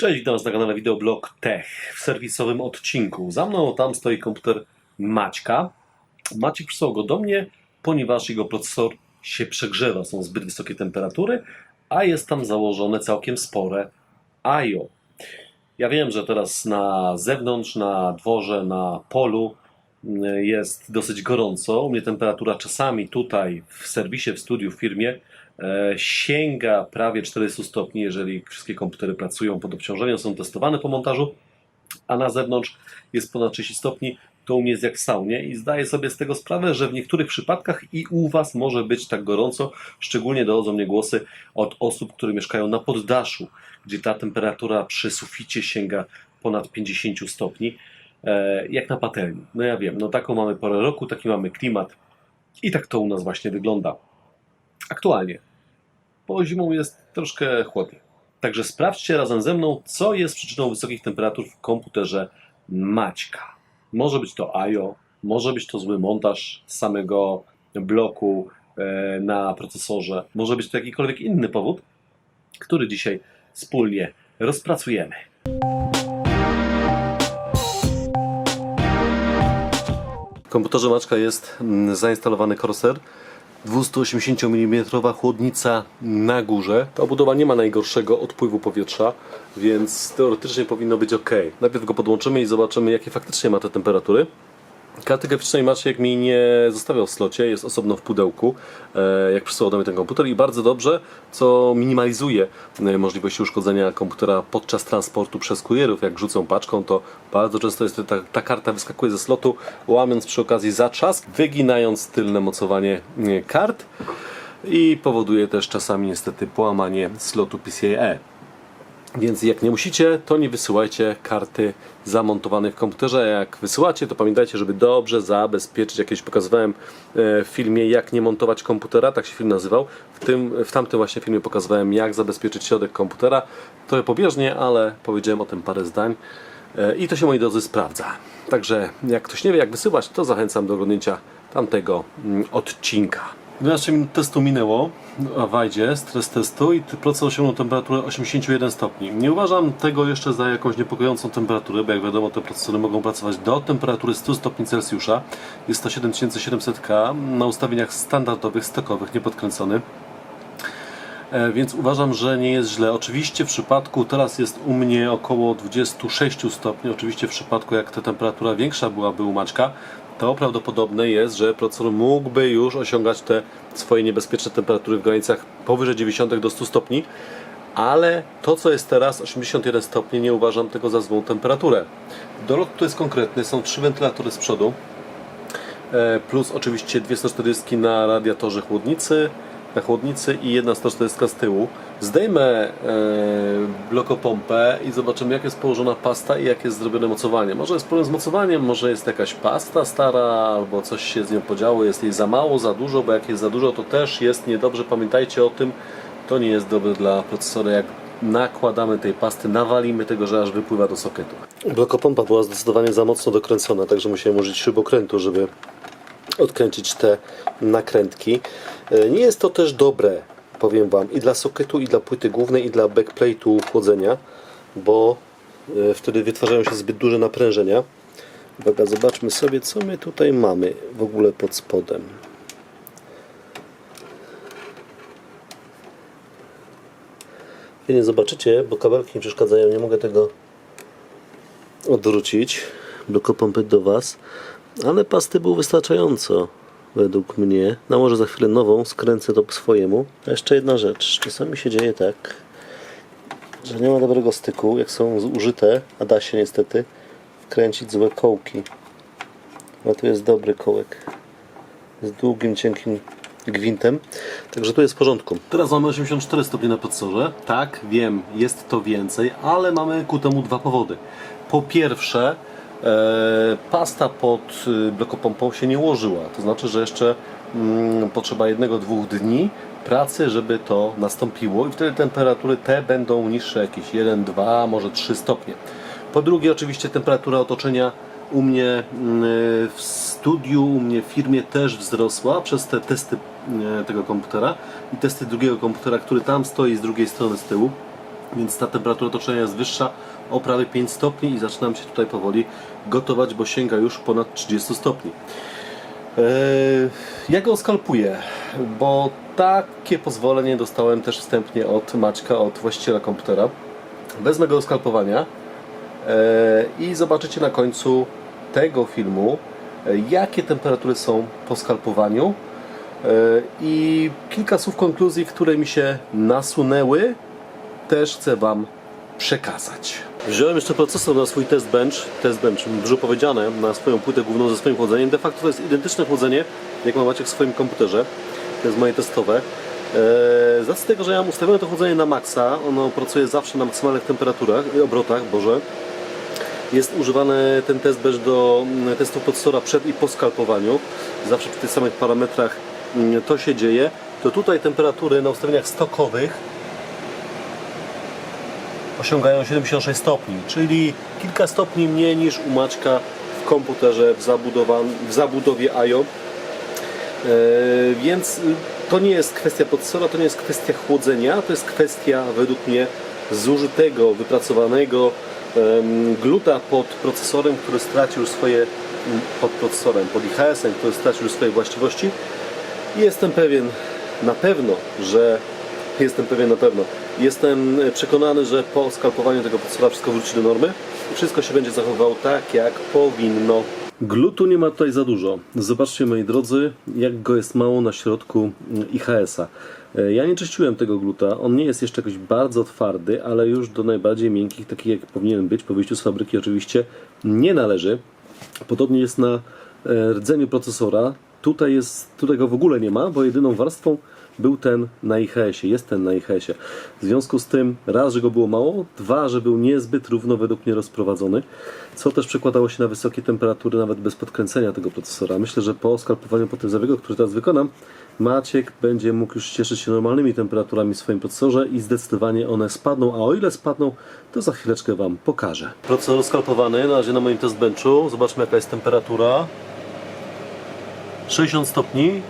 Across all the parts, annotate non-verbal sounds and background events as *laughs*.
Cześć, witam Was na kanale Videoblog Tech w serwisowym odcinku. Za mną tam stoi komputer Maćka. Maciek przysłał go do mnie, ponieważ jego procesor się przegrzewa, są zbyt wysokie temperatury, a jest tam założone całkiem spore IO. Ja wiem, że teraz na zewnątrz, na dworze, na polu mm, jest dosyć gorąco. U mnie temperatura czasami tutaj w serwisie, w studiu, w firmie sięga prawie 400 stopni, jeżeli wszystkie komputery pracują pod obciążeniem, są testowane po montażu, a na zewnątrz jest ponad 30 stopni, to u mnie jest jak w saunie i zdaję sobie z tego sprawę, że w niektórych przypadkach i u Was może być tak gorąco, szczególnie dochodzą mnie głosy od osób, które mieszkają na poddaszu, gdzie ta temperatura przy suficie sięga ponad 50 stopni, e, jak na patelni. No ja wiem, no taką mamy porę roku, taki mamy klimat i tak to u nas właśnie wygląda. Aktualnie, bo zimą jest troszkę chłodniej. Także sprawdźcie razem ze mną, co jest przyczyną wysokich temperatur w komputerze Maćka. Może być to IO, może być to zły montaż samego bloku e, na procesorze, może być to jakikolwiek inny powód, który dzisiaj wspólnie rozpracujemy. W komputerze Maćka jest mm, zainstalowany Corsair 280 mm chłodnica na górze. Ta obudowa nie ma najgorszego odpływu powietrza, więc teoretycznie powinno być ok. Najpierw go podłączymy i zobaczymy, jakie faktycznie ma te temperatury. Karty graficznej Maciek mi nie zostawiał w slocie, jest osobno w pudełku, e, jak przysłał do mnie ten komputer i bardzo dobrze, co minimalizuje e, możliwości uszkodzenia komputera podczas transportu przez kurierów. Jak rzucą paczką, to bardzo często jest ta, ta karta wyskakuje ze slotu, łamiąc przy okazji zatrzask, wyginając tylne mocowanie e, kart i powoduje też czasami niestety połamanie slotu PCIe. Więc jak nie musicie, to nie wysyłajcie karty zamontowanej w komputerze. Jak wysyłacie, to pamiętajcie, żeby dobrze zabezpieczyć. Jakieś pokazywałem e, w filmie, jak nie montować komputera, tak się film nazywał. W, tym, w tamtym właśnie filmie pokazywałem, jak zabezpieczyć środek komputera. Trochę pobieżnie, ale powiedziałem o tym parę zdań. E, I to się, moi drodzy, sprawdza. Także jak ktoś nie wie, jak wysyłać, to zachęcam do oglądnięcia tamtego mm, odcinka. 12 minut testu minęło a wajdzie, stres testu i procesor osiągnął temperaturę 81 stopni. Nie uważam tego jeszcze za jakąś niepokojącą temperaturę, bo jak wiadomo te procesory mogą pracować do temperatury 100 stopni Celsjusza. Jest to 7700K na ustawieniach standardowych, stokowych, niepodkręcony. E, Więc uważam, że nie jest źle. Oczywiście w przypadku, teraz jest u mnie około 26 stopni, oczywiście w przypadku jak ta temperatura większa byłaby u Maćka, to prawdopodobne jest, że procesor mógłby już osiągać te swoje niebezpieczne temperatury w granicach powyżej 90 do 100 stopni, ale to co jest teraz 81 stopni nie uważam tego za złą temperaturę. Dolot tu jest konkretny, są trzy wentylatory z przodu, e, plus oczywiście dwie 140 na radiatorze chłodnicy, na chłodnicy i jedna 140 z tyłu. Zdejmę e, blokopompę i zobaczymy jak jest położona pasta i jak jest zrobione mocowanie. Może jest problem z mocowaniem, może jest jakaś pasta stara albo coś się z nią podziało, jest jej za mało, za dużo, bo jak jest za dużo to też jest niedobrze. Pamiętajcie o tym, to nie jest dobre dla procesora jak nakładamy tej pasty, nawalimy tego, że aż wypływa do sokietu. Blokopompa była zdecydowanie za mocno dokręcona, także musiałem użyć śrubokrętu, żeby odkręcić te nakrętki. E, Nie jest to też dobre, powiem Wam, i dla sokietu, i dla płyty głównej, i dla backplate'u chłodzenia, bo e, wtedy wytwarzają się zbyt duże naprężenia. Uwaga, zobaczmy sobie, co my tutaj mamy w ogóle pod spodem. Wy nie zobaczycie, bo kabelki mi przeszkadzają, nie mogę tego odwrócić blokopompy do Was, ale pasty było wystarczająco według mnie. Nałożę za chwilę nową, skręcę to po swojemu. A jeszcze jedna rzecz, czasami się dzieje tak, że nie ma dobrego styku, jak są zużyte, a da się niestety wkręcić złe kołki. A tu jest dobry kołek z długim, cienkim gwintem. Także tu jest w porządku. Teraz mamy 84 stopnie na procesorze. Tak, wiem, jest to więcej, ale mamy ku temu dwa powody. Po pierwsze, pasta pod y, blokopompą się nie ułożyła. To znaczy, że jeszcze mm, potrzeba jednego, dwóch dni pracy, żeby to nastąpiło i wtedy temperatury te będą niższe jakieś 1, 2, może 3 stopnie. Po drugie, oczywiście temperatura otoczenia u mnie mm, w studiu, u mnie w firmie też wzrosła przez te testy e, tego komputera i testy drugiego komputera, który tam stoi z drugiej strony z tyłu. Więc ta temperatura toczenia jest wyższa o prawie 5 stopni i zaczynam się tutaj powoli gotować, bo sięga już ponad 30 stopni. Eee, Ja go skalpuję, bo takie pozwolenie dostałem też wstępnie od Maćka, od właściciela komputera. Wezmę go do skalpowania eee, i zobaczycie na końcu tego filmu, e, jakie temperatury są po skalpowaniu e, i kilka słów konkluzji, które mi się nasunęły, też chcę Wam przekazać. Wziąłem jeszcze procesor na swój test bench, test bench, dużo powiedziane, na swoją płytę główną ze swoim chłodzeniem. De facto to jest identyczne chłodzenie, jak macie w swoim komputerze. To jest moje testowe. Eee, z racji tego, że ja mam ustawione to chłodzenie na maksa, ono pracuje zawsze na maksymalnych temperaturach, obrotach, Boże. Jest używany ten test bench do mm, testu procesora przed i po skalpowaniu. Zawsze przy tych samych parametrach mm, to się dzieje. To tutaj temperatury na ustawieniach stokowych osiągają 76 stopni, czyli kilka stopni mniej niż u Maćka w komputerze w, w zabudowie IO. E, więc to nie jest kwestia procesora, to nie jest kwestia chłodzenia, to jest kwestia według mnie zużytego, wypracowanego gluta pod procesorem, który stracił swoje pod procesorem, pod IHS-em, który stracił swoje właściwości. I jestem pewien na pewno, że jestem pewien na pewno. Jestem przekonany, że po skalpowaniu tego procesora wszystko wróci do normy i wszystko się będzie zachowywało tak, jak powinno. Glutu nie ma tutaj za dużo. Zobaczcie, moi drodzy, jak go jest mało na środku IHS-a. E, Ja nie czyściłem tego gluta. On nie jest jeszcze jakoś bardzo twardy, ale już do najbardziej miękkich, takich jak powinien być, po wyjściu z fabryki oczywiście, nie należy. Podobnie jest na e, rdzeniu procesora. Tutaj, jest, tutaj go w ogóle nie ma, bo jedyną warstwą był ten na IHS-ie, jest ten na IHS-ie. W związku z tym, raz, że go było mało, dwa, że był niezbyt równo według mnie rozprowadzony, co też przekładało się na wysokie temperatury, nawet bez podkręcenia tego procesora. Myślę, że po skalpowaniu po tym zabiegu, który teraz wykonam, Maciek będzie mógł już cieszyć się normalnymi temperaturami w swoim procesorze i zdecydowanie one spadną, a o ile spadną, to za chwileczkę Wam pokażę. Procesor skalpowany, na razie na moim test benchu. Zobaczmy jaka jest temperatura. 60 stopni,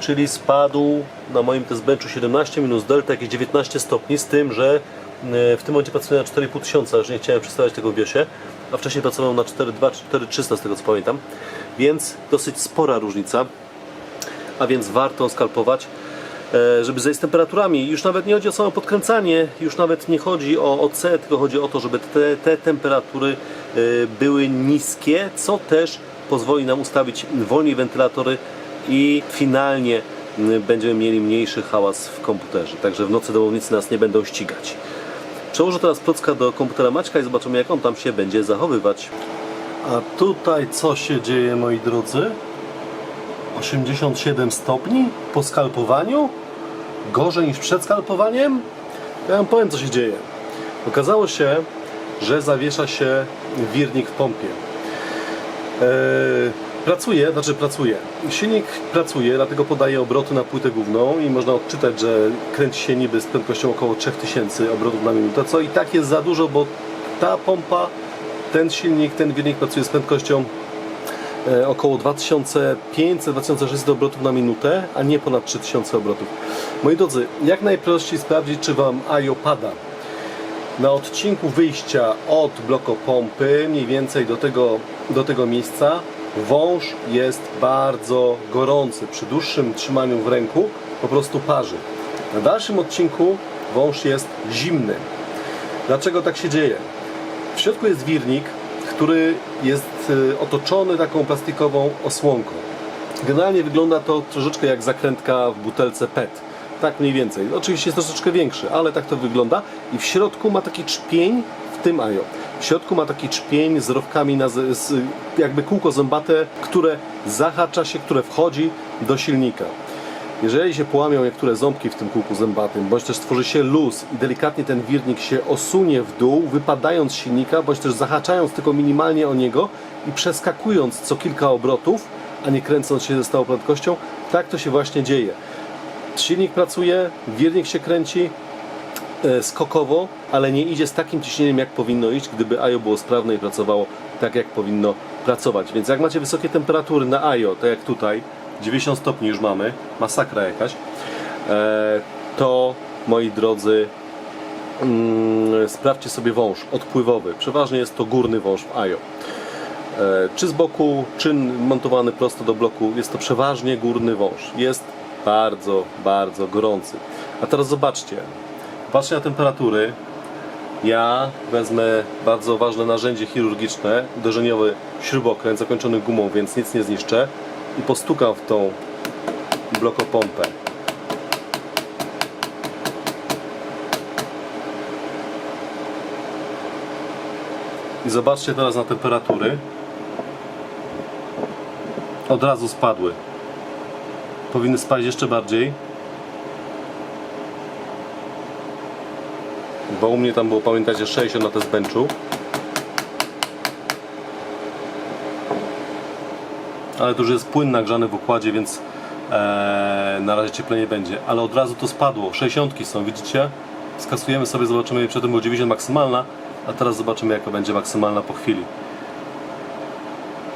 czyli spadł na moim test benchu 17 minus delta jakieś 19 stopni, z tym, że e, w tym momencie pracuję na 4500, już nie chciałem przedstawiać tego w a wcześniej pracował na 4.2 czy 4.300 z tego co pamiętam, więc dosyć spora różnica, a więc warto skalpować, e, żeby zejść z temperaturami. Już nawet nie chodzi o samo podkręcanie, już nawet nie chodzi o OC, tylko chodzi o to, żeby te, te temperatury e, były niskie, co też pozwoli nam ustawić wolniej wentylatory i finalnie m, będziemy mieli mniejszy hałas w komputerze. Także w nocy domownicy nas nie będą ścigać. Przełożę teraz klocka do komputera Maćka i zobaczymy jak on tam się będzie zachowywać. A tutaj co się dzieje moi drodzy? 87 stopni po skalpowaniu? Gorzej niż przed skalpowaniem? Ja wam powiem co się dzieje. Okazało się, że zawiesza się wirnik w pompie. Eee, pracuje, znaczy pracuje. Silnik pracuje, dlatego podaje obroty na płytę główną i można odczytać, że kręci się niby z prędkością około 3000 obrotów na minutę, co i tak jest za dużo, bo ta pompa, ten silnik, ten wirnik pracuje z prędkością e, około 2500-2600 obrotów na minutę, a nie ponad 3000 obrotów. Moi drodzy, jak najprościej sprawdzić, czy Wam IO pada. Na odcinku wyjścia od blokopompy, mniej więcej do tego, do tego miejsca, wąż jest bardzo gorący. Przy dłuższym trzymaniu w ręku po prostu parzy. Na dalszym odcinku wąż jest zimny. Dlaczego tak się dzieje? W środku jest wirnik, który jest y, otoczony taką plastikową osłonką. Generalnie wygląda to troszeczkę jak zakrętka w butelce PET. Tak mniej więcej. Oczywiście jest troszeczkę większy, ale tak to wygląda. I w środku ma taki czpień, w tym IO. W środku ma taki czpień z rowkami, na, z, jakby kółko zębate, które zahacza się, które wchodzi do silnika. Jeżeli się połamią niektóre ząbki w tym kółku zębatym, bądź też stworzy się luz i delikatnie ten wirnik się osunie w dół, wypadając z silnika, bądź też zahaczając tylko minimalnie o niego i przeskakując co kilka obrotów, a nie kręcąc się ze stałą prędkością, tak to się właśnie dzieje. Silnik pracuje, wirnik się kręci skokowo, ale nie idzie z takim ciśnieniem jak powinno iść, gdyby IO było sprawne i pracowało tak jak powinno pracować. Więc jak macie wysokie temperatury na IO, tak jak tutaj, 90 stopni już mamy, masakra jakaś, e, to moi drodzy, mm, sprawdźcie sobie wąż odpływowy. Przeważnie jest to górny wąż w IO. E, Czy z boku, czy montowany prosto do bloku, jest to przeważnie górny wąż. Jest bardzo, bardzo gorący. A teraz zobaczcie. Patrzcie na temperatury. Ja wezmę bardzo ważne narzędzie chirurgiczne, uderzeniowy śrubokręt zakończony gumą, więc nic nie zniszczę i postukam w tą blokopompę. I zobaczcie teraz na temperatury. Od razu spadły. Powinny spaść jeszcze bardziej. Bo u mnie tam było, pamiętacie, 60 na test benchu. Ale to już jest płyn nagrzany w układzie, więc e, na razie cieplej nie będzie. Ale od razu to spadło. 60 są, widzicie? Skasujemy sobie, zobaczymy, przedtem było 90 maksymalna, a teraz zobaczymy jaka będzie maksymalna po chwili.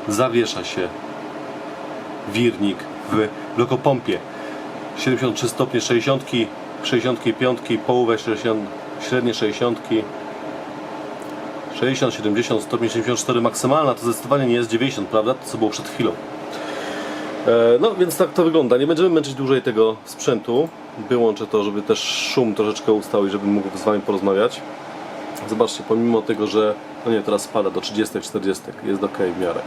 Zawiesza się wirnik w blokopompie. 73 stopnie 60, 65, połowę 60, średnie 60, 60, 70, stopnie 74 maksymalna, to zdecydowanie nie jest 90, prawda? To co było przed chwilą. E, No więc tak to wygląda. Nie będziemy męczyć dłużej tego sprzętu. Wyłączę to, żeby też szum troszeczkę ustał i żebym mógł z Wami porozmawiać. Zobaczcie, pomimo tego, że no nie, teraz spada do 30, 40, jest ok w miarę.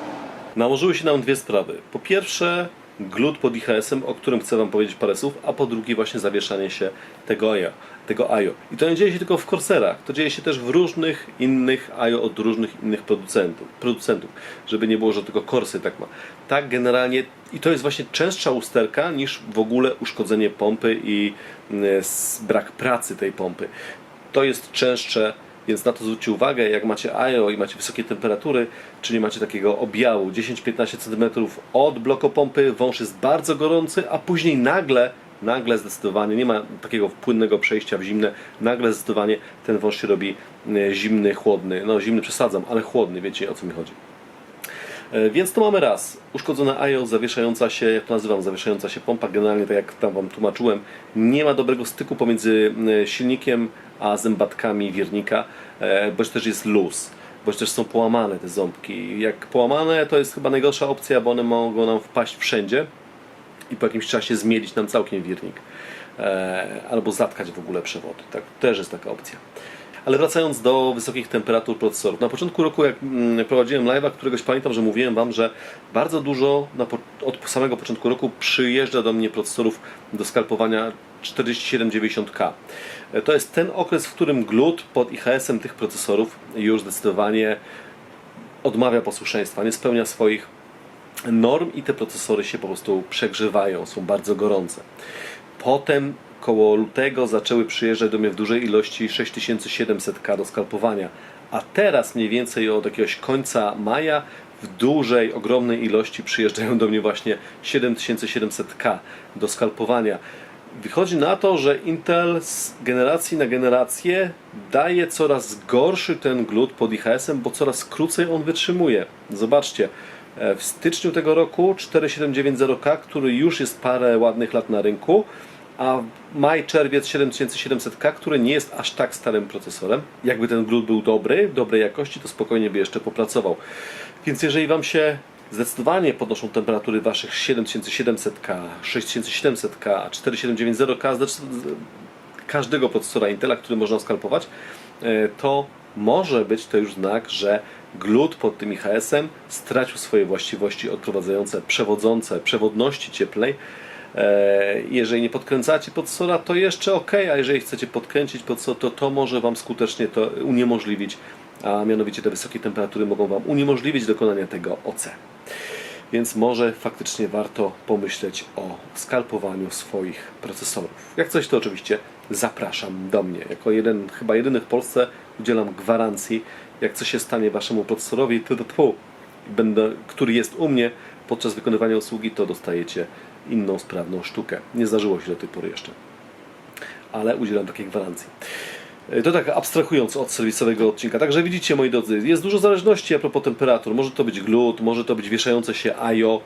Nałożyły się nam dwie sprawy. Po pierwsze, glut pod IHS-em, o którym chcę Wam powiedzieć parę słów, a po drugie właśnie zawieszanie się tego IO. Tego IO. I to nie dzieje się tylko w Corsairach, to dzieje się też w różnych innych IO od różnych innych producentów, producentów żeby nie było, że tylko Corsair tak ma. Tak generalnie, i to jest właśnie częstsza usterka niż w ogóle uszkodzenie pompy i s- brak pracy tej pompy. To jest częstsze więc na to zwróćcie uwagę, jak macie IO i macie wysokie temperatury, czyli macie takiego objału 10-15 cm od blokopompy, wąż jest bardzo gorący, a później nagle, nagle zdecydowanie, nie ma takiego płynnego przejścia w zimne, nagle zdecydowanie ten wąż się robi e, zimny, chłodny. No zimny przesadzam, ale chłodny, wiecie o co mi chodzi. E, Więc to mamy raz. Uszkodzone IO, zawieszająca się, jak to nazywam, zawieszająca się pompa. Generalnie, tak jak tam Wam tłumaczyłem, nie ma dobrego styku pomiędzy e, silnikiem a zębatkami wiernika, e, bądź też jest luz, bądź też są połamane te ząbki. Jak połamane, to jest chyba najgorsza opcja, bo one mogą nam wpaść wszędzie i po jakimś czasie zmielić nam całkiem wirnik. E, albo zatkać w ogóle przewody. Tak, też jest taka opcja. Ale wracając do wysokich temperatur procesorów. Na początku roku, jak mm, prowadziłem live'a, któregoś pamiętam, że mówiłem Wam, że bardzo dużo od samego początku roku przyjeżdża do mnie procesorów do skalpowania 4790K. E, To jest ten okres, w którym glut pod IHS-em tych procesorów już zdecydowanie odmawia posłuszeństwa, nie spełnia swoich norm i te procesory się po prostu przegrzewają, są bardzo gorące. Potem koło lutego zaczęły przyjeżdżać do mnie w dużej ilości 6700K do skalpowania, a teraz mniej więcej od jakiegoś końca maja w dużej, ogromnej ilości przyjeżdżają do mnie właśnie 7700K do skalpowania. Wychodzi na to, że Intel z generacji na generację daje coraz gorszy ten glut pod IHS-em, bo coraz krócej on wytrzymuje. Zobaczcie, e, w styczniu tego roku 4790K, który już jest parę ładnych lat na rynku, a maj, czerwiec 7700K, który nie jest aż tak starym procesorem. Jakby ten glut był dobry, dobrej jakości, to spokojnie by jeszcze popracował. Więc jeżeli Wam się zdecydowanie podnoszą temperatury Waszych 7700K, 6700K, a 4790K, zdecyd- każdego procesora Intela, który można skalpować, e, to może być to już znak, że glut pod tym IHS-em stracił swoje właściwości odprowadzające, przewodzące, przewodności cieplnej. E, Jeżeli nie podkręcacie procesora, to jeszcze ok, a jeżeli chcecie podkręcić procesor, to to może Wam skutecznie to uniemożliwić, a mianowicie te wysokie temperatury mogą Wam uniemożliwić dokonanie tego OC. Więc może faktycznie warto pomyśleć o skalpowaniu swoich procesorów. Jak coś, to oczywiście zapraszam do mnie. Jako jeden, chyba jedyny w Polsce udzielam gwarancji, jak coś się stanie waszemu procesorowi, to, to, to, będę, który jest u mnie podczas wykonywania usługi, to dostajecie inną sprawną sztukę. Nie zdarzyło się do tej pory jeszcze ale udzielam takiej gwarancji. E, To tak abstrahując od serwisowego odcinka. Także widzicie, moi drodzy, jest dużo zależności a propos temperatur. Może to być glut, może to być wieszające się IO,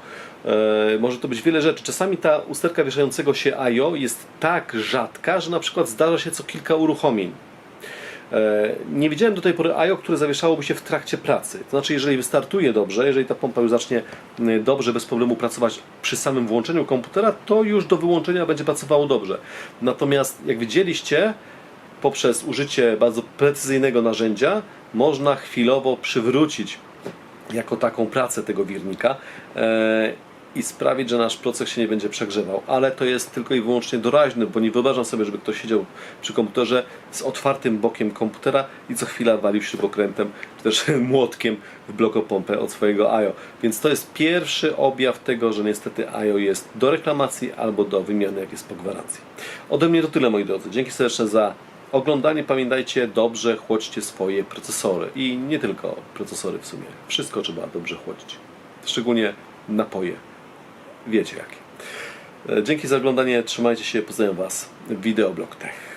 e, może to być wiele rzeczy. Czasami ta usterka wieszającego się IO jest tak rzadka, że na przykład zdarza się co kilka uruchomień. E, Nie widziałem do tej pory IO, które zawieszałoby się w trakcie pracy. To znaczy, jeżeli wystartuje dobrze, jeżeli ta pompa już zacznie y, dobrze, bez problemu pracować przy samym włączeniu komputera, to już do wyłączenia będzie pracowało dobrze. Natomiast jak widzieliście, poprzez użycie bardzo precyzyjnego narzędzia można chwilowo przywrócić jako taką pracę tego wirnika e, i sprawić, że nasz proces się nie będzie przegrzewał. Ale to jest tylko i wyłącznie doraźne, bo nie wyobrażam sobie, żeby ktoś siedział przy komputerze z otwartym bokiem komputera i co chwila walił śrubokrętem czy też *laughs* młotkiem w blokopompę od swojego IO. Więc to jest pierwszy objaw tego, że niestety IO jest do reklamacji albo do wymiany, jak jest po gwarancji. Ode mnie to tyle, moi drodzy. Dzięki serdeczne za oglądanie. Pamiętajcie, dobrze chłodźcie swoje procesory. I nie tylko procesory w sumie. Wszystko trzeba dobrze chłodzić. Szczególnie napoje. Wiecie jakie. Dzięki za oglądanie. Trzymajcie się. Pozdrawiam Was. Videoblog Tech.